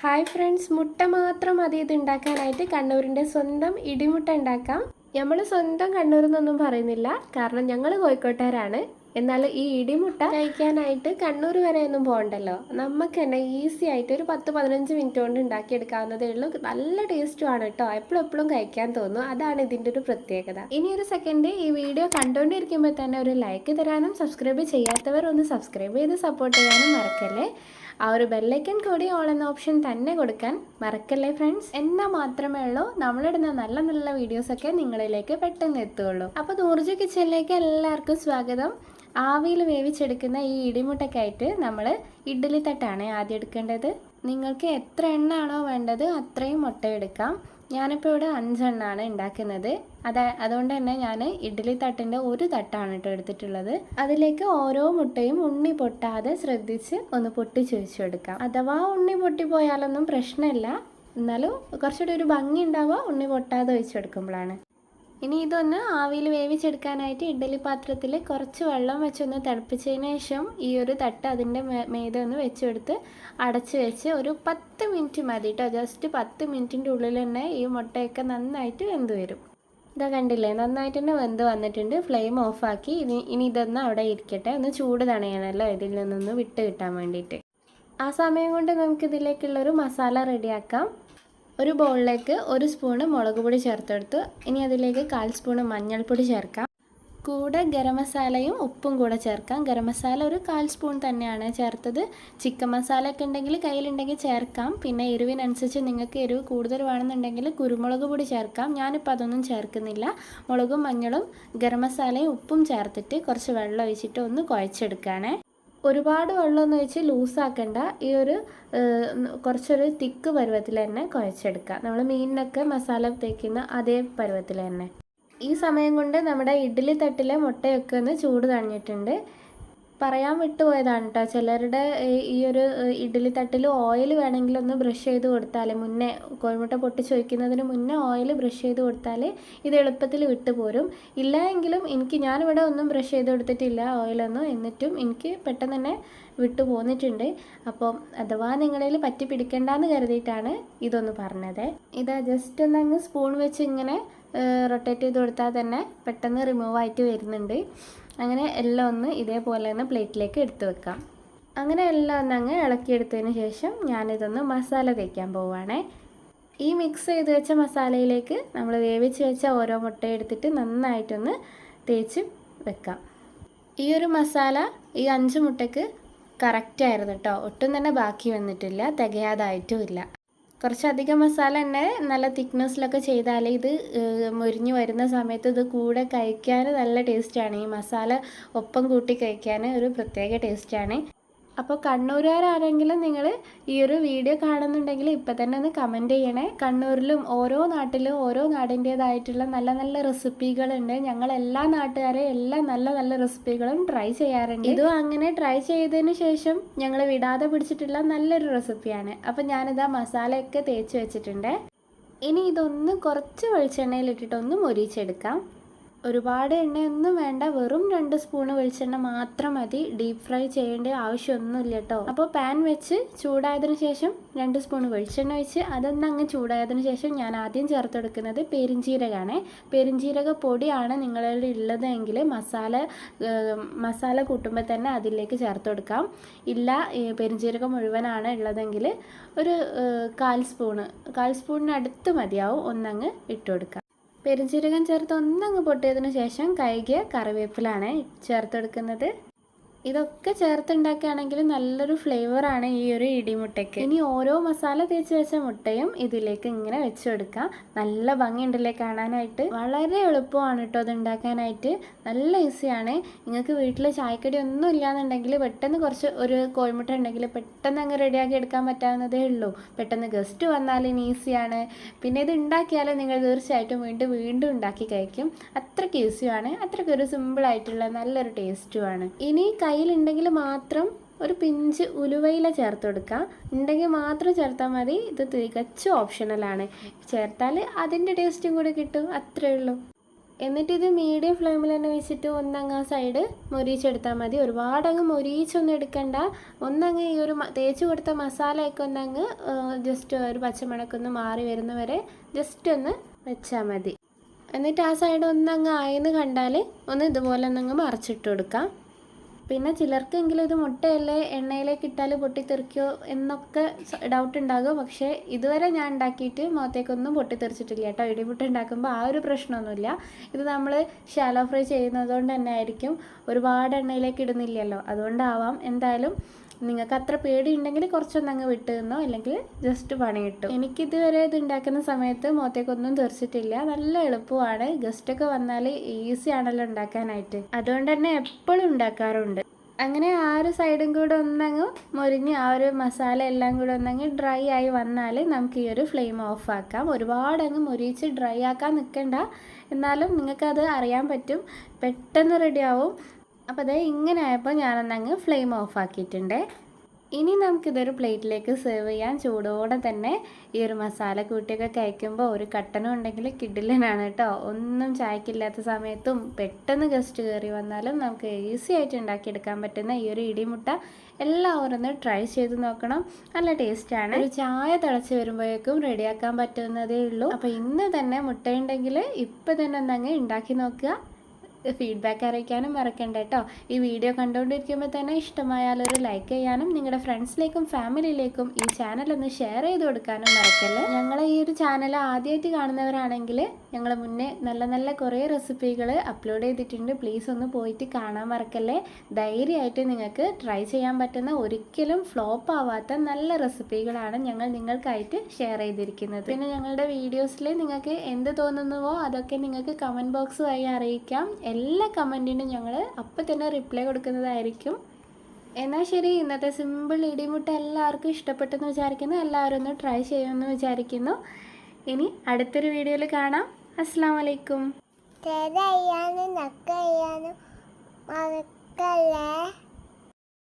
Hi friends മുട്ട മാത്രം മതി ഇത് ഉണ്ടാക്കാനായിട്ട് കണ്ണൂരിന്റെ സ്വന്തം ഇടിമുട്ട ഉണ്ടാക്കാം. നമ്മൾ സ്വന്തം കണ്ണൂരിൽ നിന്നൊന്നും പറയുന്നില്ല. കാരണം ഞങ്ങൾ കോഴിക്കോട്ടുകാരാണ്. എന്നാൽ ഈ ഇടിമുട്ട കഴിക്കാനായിട്ട് കണ്ണൂർ വരെ ഒന്നും പോകണ്ടല്ലോ. നമുക്ക് തന്നെ ഈസി ആയിട്ട് ഒരു പത്ത് പതിനഞ്ച് മിനിറ്റ് കൊണ്ട് ഉണ്ടാക്കിയെടുക്കാവുന്നതേ ഉള്ളൂ. നല്ല ടേസ്റ്റും ആണ് കേട്ടോ എപ്പോഴും എപ്പോഴും കഴിക്കാൻ തോന്നും. അതാണ് ഇതിന്റെ ഒരു പ്രത്യേകത. ഇനി ഒരു സെക്കൻഡ് ഈ വീഡിയോ കണ്ടുകൊണ്ടിരിക്കുമ്പോൾ തന്നെ ഒരു ലൈക്ക് തരാനും സബ്സ്ക്രൈബ് ചെയ്യാത്തവർ ഒന്ന് സബ്സ്ക്രൈബ് ചെയ്ത് സപ്പോർട്ട് ചെയ്യാനും മറക്കല്ലേ? ആ ഒരു ബെല്ലൈക്കൻ കൂടി ഓൾ എന്ന ഓപ്ഷൻ തന്നെ കൊടുക്കാൻ മറക്കല്ലേ ഫ്രണ്ട്സ് എന്നാൽ മാത്രമേ ഉള്ളൂ നമ്മളിടുന്ന നല്ല നല്ല വീഡിയോസൊക്കെ നിങ്ങളിലേക്ക് പെട്ടെന്ന് എത്തുകയുള്ളൂ. അപ്പോൾ ദൂർജ കിച്ചണിലേക്ക് എല്ലാവർക്കും സ്വാഗതം. ആവിയിൽ വേവിച്ചെടുക്കുന്ന ഈ ഇടിമുട്ടക്കായിട്ട് നമ്മൾ ഇഡ്ഡലി തട്ടാണ് ആദ്യം എടുക്കേണ്ടത്. നിങ്ങൾക്ക് എത്ര എണ്ണാണോ വേണ്ടത് അത്രയും മുട്ട എടുക്കാം. ഞാനിപ്പോൾ ഇവിടെ അഞ്ചെണ്ണാണ് ഉണ്ടാക്കുന്നത്. അത അതുകൊണ്ട് തന്നെ ഞാൻ ഇഡ്ഡലി തട്ടിന്റെ ഒരു തട്ടാണ് കേട്ടോ എടുത്തിട്ടുള്ളത്. അതിലേക്ക് ഓരോ മുട്ടയും ഉണ്ണി പൊട്ടാതെ ശ്രദ്ധിച്ച് ഒന്ന് പൊട്ടിച്ച് വെച്ച് കൊടുക്കാം അഥവാ ഉണ്ണി പൊട്ടിപ്പോയാലൊന്നും പ്രശ്നമില്ല. എന്നാലും കുറച്ചുകൂടി ഒരു ഭംഗി ഉണ്ടാവുക ഉണ്ണി പൊട്ടാതെ വെച്ചെടുക്കുമ്പോഴാണ് ഇനി ഇതൊന്ന് ആവിയിൽ വേവിച്ചെടുക്കാനായിട്ട് ഇഡ്ഡലി പാത്രത്തിൽ കുറച്ച് വെള്ളം വെച്ചൊന്ന് തിളപ്പിച്ചതിന് ശേഷം ഈ ഒരു തട്ട് അതിന്റെ മേത ഒന്ന് വെച്ചെടുത്ത് അടച്ച് വെച്ച് ഒരു പത്ത് മിനിറ്റ് മതി കേട്ടോ ജസ്റ്റ് പത്ത് മിനിറ്റിന്റെ ഉള്ളിൽ തന്നെ ഈ മുട്ടയൊക്കെ നന്നായിട്ട് വെന്ത് വരും. ഇതാ കണ്ടില്ലേ? നന്നായിട്ട് തന്നെ വെന്ത് വന്നിട്ടുണ്ട്. ഫ്ലെയിം ഓഫാക്കി. ഇനി ഇനി ഇതൊന്ന് അവിടെ ഇരിക്കട്ടെ. ഒന്ന് ചൂട് തണയണമല്ലോ ഇതിൽ നിന്നൊന്ന് വിട്ട് കിട്ടാൻ വേണ്ടിയിട്ട്. ആ സമയം കൊണ്ട് നമുക്കിതിലേക്കുള്ളൊരു മസാല റെഡിയാക്കാം. ഒരു ബൗളിലേക്ക് ഒരു സ്പൂണ് മുളക് പൊടി ചേർത്തെടുത്ത്. ഇനി അതിലേക്ക് കാൽ സ്പൂണ് മഞ്ഞൾപ്പൊടി ചേർക്കാം. കൂടെ ഗരം മസാലയും ഉപ്പും കൂടെ ചേർക്കാം. ഗരം മസാല ഒരു കാൽ സ്പൂൺ തന്നെയാണ് ചേർത്തത്. ചിക്കൻ മസാല ഒക്കെ ഉണ്ടെങ്കിൽ കയ്യിലുണ്ടെങ്കിൽ ചേർക്കാം. പിന്നെ എരിവിനനുസരിച്ച് നിങ്ങൾക്ക് എരിവ് കൂടുതൽ വേണമെന്നുണ്ടെങ്കിൽ കുരുമുളക് പൊടി ചേർക്കാം. ഞാനിപ്പോൾ അതൊന്നും ചേർക്കുന്നില്ല. മുളകും മഞ്ഞളും ഗരം മസാലയും ഉപ്പും ചേർത്തിട്ട് കുറച്ച് വെള്ളം ഒഴിച്ചിട്ട് ഒന്ന് കുഴച്ചെടുക്കുകയാണേ ഒരുപാട് വെള്ളമൊന്നും ഒഴിച്ച് ലൂസാക്കണ്ട. ഈ ഒരു കുറച്ചൊരു തിക്ക് പരുവത്തിൽ തന്നെ കുഴച്ചെടുക്കുക നമ്മൾ മീനിനൊക്കെ മസാല തേക്കുന്ന അതേ പരുവത്തിൽ തന്നെ. ഈ സമയം കൊണ്ട് നമ്മുടെ ഇഡ്ഡലി തട്ടിലെ മുട്ടയൊക്കെ ഒന്ന് ചൂട് തണിഞ്ഞിട്ടുണ്ട്. പറയാൻ വിട്ടുപോയതാണ് കേട്ടോ ചിലരുടെ ഈ ഒരു ഇഡ്ഡലി തട്ടിൽ ഓയിൽ വേണമെങ്കിൽ ഒന്ന് ബ്രഷ് ചെയ്ത് കൊടുത്താൽ മുന്നേ കോഴിമുട്ട പൊട്ടിച്ച് വയ്ക്കുന്നതിന് മുന്നേ ഓയിൽ ബ്രഷ് ചെയ്ത് കൊടുത്താൽ ഇത് എളുപ്പത്തിൽ വിട്ടുപോരും. ഇല്ല എങ്കിലും എനിക്ക് ഞാനിവിടെ ഒന്നും ബ്രഷ് ചെയ്ത് കൊടുത്തിട്ടില്ല ഓയിലൊന്നും എന്നിട്ടും എനിക്ക് പെട്ടെന്ന് തന്നെ വിട്ടു പോന്നിട്ടുണ്ട് അപ്പോൾ അഥവാ നിങ്ങളിൽ പറ്റി പിടിക്കണ്ടെന്ന് കരുതിയിട്ടാണ് ഇതൊന്ന് പറഞ്ഞത്. ഇതാ ജസ്റ്റ് ഒന്ന് അങ്ങ് സ്പൂൺ വെച്ച് ഇങ്ങനെ റൊട്ടേറ്റ് ചെയ്ത് കൊടുത്താൽ തന്നെ പെട്ടെന്ന് റിമൂവ് ആയിട്ട് വരുന്നുണ്ട്. അങ്ങനെ എല്ലാം ഒന്ന് ഇതേപോലെ തന്നെ പ്ലേറ്റിലേക്ക് എടുത്തു വെക്കാം. അങ്ങനെ എല്ലാം ഒന്ന് അങ്ങ് ഇളക്കിയെടുത്തതിന് ശേഷം ഞാനിതൊന്ന് മസാല തേക്കാൻ പോവുകയാണേ ഈ മിക്സ് ചെയ്ത് വെച്ച മസാലയിലേക്ക് നമ്മൾ വേവിച്ച് വെച്ച ഓരോ മുട്ട എടുത്തിട്ട് നന്നായിട്ടൊന്ന് തേച്ച് വെക്കാം. ഈ ഒരു മസാല ഈ അഞ്ച് മുട്ടയ്ക്ക് കറക്റ്റായിരുന്നു കേട്ടോ ഒട്ടും തന്നെ ബാക്കി വന്നിട്ടില്ല തികയാതായിട്ടും ഇല്ല. കുറച്ചധികം മസാല തന്നെ നല്ല തിക്നെസ്സിലൊക്കെ ചെയ്താൽ ഇത് മുരിഞ്ഞ് വരുന്ന സമയത്ത് ഇത് കൂടെ കഴിക്കാൻ നല്ല ടേസ്റ്റാണ് ഈ മസാല ഒപ്പം കൂട്ടി കഴിക്കാൻ ഒരു പ്രത്യേക ടേസ്റ്റാണ് അപ്പോൾ കണ്ണൂരുകാരാരെങ്കിലും നിങ്ങൾ ഈ ഒരു വീഡിയോ കാണുന്നുണ്ടെങ്കിൽ ഇപ്പം തന്നെ ഒന്ന് കമന്റ് ചെയ്യണേ. കണ്ണൂരിലും ഓരോ നാട്ടിലും ഓരോ നാടിന്റേതായിട്ടുള്ള നല്ല നല്ല റെസിപ്പികളുണ്ട് ഞങ്ങൾ എല്ലാ നാട്ടുകാരെയും എല്ലാ നല്ല നല്ല റെസിപ്പികളും ട്രൈ ചെയ്യാറുണ്ട്. ഇതും അങ്ങനെ ട്രൈ ചെയ്തതിന് ശേഷം ഞങ്ങൾ വിടാതെ പിടിച്ചിട്ടുള്ള നല്ലൊരു റെസിപ്പിയാണ് അപ്പോൾ ഞാനിതാ മസാലയൊക്കെ തേച്ച് വെച്ചിട്ടുണ്ട്. ഇനി ഇതൊന്ന് കുറച്ച് വെളിച്ചെണ്ണയിലിട്ടിട്ട് ഒന്ന് മൊരിച്ചെടുക്കാം. ഒരുപാട് എണ്ണയൊന്നും വേണ്ട. വെറും രണ്ട് സ്പൂണ് വെളിച്ചെണ്ണ മാത്രം മതി. ഡീപ്പ് ഫ്രൈ ചെയ്യേണ്ട ആവശ്യമൊന്നുമില്ല കേട്ടോ അപ്പോൾ പാൻ വെച്ച് ചൂടായതിന് ശേഷം രണ്ട് സ്പൂൺ വെളിച്ചെണ്ണ വെച്ച് അതൊന്ന് അങ്ങ് ചൂടായതിനു ശേഷം ഞാൻ ആദ്യം ചേർത്തെടുക്കുന്നത് പെരിഞ്ചീരകമാണ് പെരിഞ്ചീരക പൊടിയാണ് നിങ്ങളുടെ ഉള്ളതെങ്കിൽ മസാല മസാല കൂട്ടുമ്പോൾ തന്നെ അതിലേക്ക് ചേർത്ത് കൊടുക്കാം ഇല്ല പെരിഞ്ചീരകം മുഴുവനാണ് ഉള്ളതെങ്കിൽ ഒരു കാൽ സ്പൂണ്. കാൽ സ്പൂണിന് അടുത്ത് മതിയാവും. ഒന്നങ്ങ് ഇട്ട് കൊടുക്കാം പെരുംജീരകം ചേർത്ത് ഒന്നങ്ങ് പൊട്ടിയതിന് ശേഷം കഴുകിയ കറിവേപ്പിലാണ് ചേർത്ത് കൊടുക്കുന്നത് ഇതൊക്കെ ചേർത്തുണ്ടാക്കുകയാണെങ്കിൽ നല്ലൊരു ഫ്ലേവറാണ് ഈ ഒരു ഇടിമുട്ടയ്ക്ക്. ഇനി ഓരോ മസാല തേച്ച് വെച്ച മുട്ടയും ഇതിലേക്ക് ഇങ്ങനെ വെച്ച് കൊടുക്കാം നല്ല ഭംഗിയുണ്ടല്ലേ കാണാനായിട്ട്? വളരെ എളുപ്പമാണ് കേട്ടോ അത് ഉണ്ടാക്കാനായിട്ട് നല്ല ഈസിയാണ്. നിങ്ങൾക്ക് വീട്ടിൽ ചായക്കടി ഒന്നും ഇല്ലാന്നുണ്ടെങ്കിൽ പെട്ടെന്ന് കുറച്ച് ഒരു കോഴിമുട്ട ഉണ്ടെങ്കിൽ പെട്ടെന്ന് അങ്ങ് റെഡിയാക്കി എടുക്കാൻ പറ്റാവുന്നതേ ഉള്ളൂ. പെട്ടെന്ന് ഗസ്റ്റ് വന്നാലും ഈസിയാണ്. പിന്നെ ഇത് ഉണ്ടാക്കിയാൽ നിങ്ങൾ തീർച്ചയായിട്ടും വീണ്ടും വീണ്ടും ഉണ്ടാക്കി കഴിക്കും. അത്രയ്ക്ക് ഈസിയാണ്. അത്രയ്ക്ക് ഒരു സിമ്പിളായിട്ടുള്ള നല്ലൊരു ടേസ്റ്റുമാണ്. ഇനി കയ്യിലുണ്ടെങ്കിൽ മാത്രം ഒരു പിഞ്ച് ഉലുവയില ചേർത്ത് കൊടുക്കുക. ഉണ്ടെങ്കിൽ മാത്രം ചേർത്താൽ മതി. ഇത് തികച്ചും ഓപ്ഷണലാണ് ചേർത്താൽ അതിന്റെ ടേസ്റ്റും കൂടി കിട്ടും. അത്രേ ഉള്ളൂ. എന്നിട്ട് ഇത് മീഡിയം ഫ്ലെയിമിൽ തന്നെ വെച്ചിട്ട് ഒന്നങ്ങ് ആ സൈഡ് മൊരിച്ചെടുത്താൽ മതി. ഒരുപാടങ്ങ് മൊരീച്ചൊന്നും എടുക്കണ്ട. ഒന്നങ്ങ് ഈ ഒരു തേച്ച് കൊടുത്ത മസാലയൊക്കെ ഒന്നങ്ങ് ജസ്റ്റ് ഒരു പച്ചമണക്കൊന്ന് മാറി വരുന്നവരെ ജസ്റ്റ് ഒന്ന് വെച്ചാൽ മതി. എന്നിട്ട് ആ സൈഡ് ഒന്നങ്ങ് ആയെന്ന് കണ്ടാൽ ഒന്ന് ഇതുപോലെ ഒന്നങ്ങ് മറിച്ചിട്ട് കൊടുക്കാം. പിന്നെ ചിലർക്കെങ്കിലും ഇത് മുട്ടയല്ലേ എണ്ണയിലേക്ക് ഇട്ടാൽ പൊട്ടിത്തെറിക്കോ എന്നൊക്കെ ഡൗട്ട് ഉണ്ടാകും. പക്ഷേ ഇതുവരെ ഞാൻ ഉണ്ടാക്കിയിട്ട് മുഖത്തേക്കൊന്നും പൊട്ടിത്തെറിച്ചിട്ടില്ല കേട്ടോ. ഇടിമുട്ട ഉണ്ടാക്കുമ്പോൾ ആ ഒരു പ്രശ്നമൊന്നുമില്ല. ഇത് നമ്മൾ ഷാലോ ഫ്രൈ ചെയ്യുന്നതുകൊണ്ട് തന്നെ ആയിരിക്കും. ഒരുപാട് എണ്ണയിലേക്ക് ഇടുന്നില്ലല്ലോ. അതുകൊണ്ടാവാം. എന്തായാലും നിങ്ങൾക്ക് അത്ര പേടി ഉണ്ടെങ്കിൽ കുറച്ചൊന്ന് അങ്ങ് വിട്ട് നിന്നോ അല്ലെങ്കിൽ ജസ്റ്റ് പണി കിട്ടും എനിക്കിതുവരെ ഇത് ഉണ്ടാക്കുന്ന സമയത്ത് മുഖത്തേക്കൊന്നും തെറിച്ചിട്ടില്ല. നല്ല എളുപ്പമാണ്. ഗസ്റ്റൊക്കെ വന്നാൽ ഈസി ആണല്ലോ ഉണ്ടാക്കാനായിട്ട്. അതുകൊണ്ട് തന്നെ എപ്പോഴും ഉണ്ടാക്കാറുണ്ട്. അങ്ങനെ ആ ഒരു സൈഡും കൂടെ ഒന്നങ്ങ് മുരിഞ്ഞ് ആ ഒരു മസാല എല്ലാം കൂടെ ഒന്നങ്ങ് ഡ്രൈ ആയി വന്നാൽ നമുക്ക് ഈ ഒരു ഫ്ലെയിം ഓഫ് ആക്കാം. ഒരുപാട് അങ്ങ് മുരിച്ച് ഡ്രൈ ആക്കാൻ നിൽക്കണ്ട എന്നാലും നിങ്ങൾക്കത് അറിയാൻ പറ്റും. പെട്ടെന്ന് റെഡിയാവും അപ്പോൾ അതേ ഇങ്ങനെ ആയപ്പോൾ ഞാനൊന്നങ്ങ് ഫ്ലെയിം ഓഫ് ആക്കിയിട്ടുണ്ട് ഇനി നമുക്കിതൊരു പ്ലേറ്റിലേക്ക് സെർവ് ചെയ്യാൻ ചൂടോടെ തന്നെ ഈ ഒരു മസാല കൂട്ടിയൊക്കെ കഴിക്കുമ്പോൾ ഒരു കട്ടനും ഉണ്ടെങ്കിൽ കിഡിലനാണ് കേട്ടോ. ഒന്നും ചായക്കില്ലാത്ത സമയത്തും പെട്ടെന്ന് ഗസ്റ്റ് കയറി വന്നാലും നമുക്ക് ഈസി ആയിട്ട് ഉണ്ടാക്കിയെടുക്കാൻ പറ്റുന്ന ഈ ഒരു ഇടിമുട്ട എല്ലാവരും ഒന്ന് ട്രൈ ചെയ്ത് നോക്കണം. നല്ല ടേസ്റ്റാണ് ഒരു ചായ തിളച്ച് വരുമ്പോഴേക്കും റെഡിയാക്കാൻ പറ്റുന്നതേ ഉള്ളൂ. അപ്പോൾ ഇന്ന് തന്നെ മുട്ടയുണ്ടെങ്കിൽ ഇപ്പം തന്നെ ഒന്നങ്ങ് ഉണ്ടാക്കി നോക്കുക. ഫീഡ്ബാക്ക് അറിയിക്കാനും മറക്കണ്ട കേട്ടോ ഈ വീഡിയോ കണ്ടുകൊണ്ടിരിക്കുമ്പോൾ തന്നെ ഇഷ്ടമായാൽ ഒരു ലൈക്ക് ചെയ്യാനും നിങ്ങളുടെ ഫ്രണ്ട്സിലേക്കും ഫാമിലിയിലേക്കും ഈ ചാനൽ ഒന്ന് ഷെയർ ചെയ്ത് കൊടുക്കാനും മറക്കല്ലേ? ഞങ്ങളെ ഈ ഒരു ചാനൽ ആദ്യമായിട്ട് കാണുന്നവരാണെങ്കിൽ ഞങ്ങൾ മുന്നേ നല്ല നല്ല കുറേ റെസിപ്പികൾ അപ്ലോഡ് ചെയ്തിട്ടുണ്ട്. പ്ലീസ് ഒന്ന് പോയിട്ട് കാണാൻ മറക്കല്ലേ? ധൈര്യമായിട്ട് നിങ്ങൾക്ക് ട്രൈ ചെയ്യാൻ പറ്റുന്ന ഒരിക്കലും ഫ്ലോപ്പ് ആവാത്ത നല്ല റെസിപ്പികളാണ് ഞങ്ങൾ നിങ്ങൾക്കായിട്ട് ഷെയർ ചെയ്തിരിക്കുന്നത്. പിന്നെ ഞങ്ങളുടെ വീഡിയോസിൽ നിങ്ങൾക്ക് എന്ത് തോന്നുന്നുവോ അതൊക്കെ നിങ്ങൾക്ക് കമന്റ് ബോക്സ് വഴി അറിയിക്കാം. എല്ലാ കമന്റിനും ഞങ്ങൾ അപ്പം തന്നെ റിപ്ലൈ കൊടുക്കുന്നതായിരിക്കും. എന്നാൽ ശരി ഇന്നത്തെ സിമ്പിൾ ഇടിമുട്ട എല്ലാവർക്കും ഇഷ്ടപ്പെട്ടെന്ന് വിചാരിക്കുന്നു. എല്ലാവരും ഒന്ന് ട്രൈ ചെയ്യുമെന്ന് വിചാരിക്കുന്നു. ഇനി അടുത്തൊരു വീഡിയോയിൽ കാണാം. അസ്സാം വലൈക്കും ചെയ്യാനും നക്ക മറക്കല്ലേ?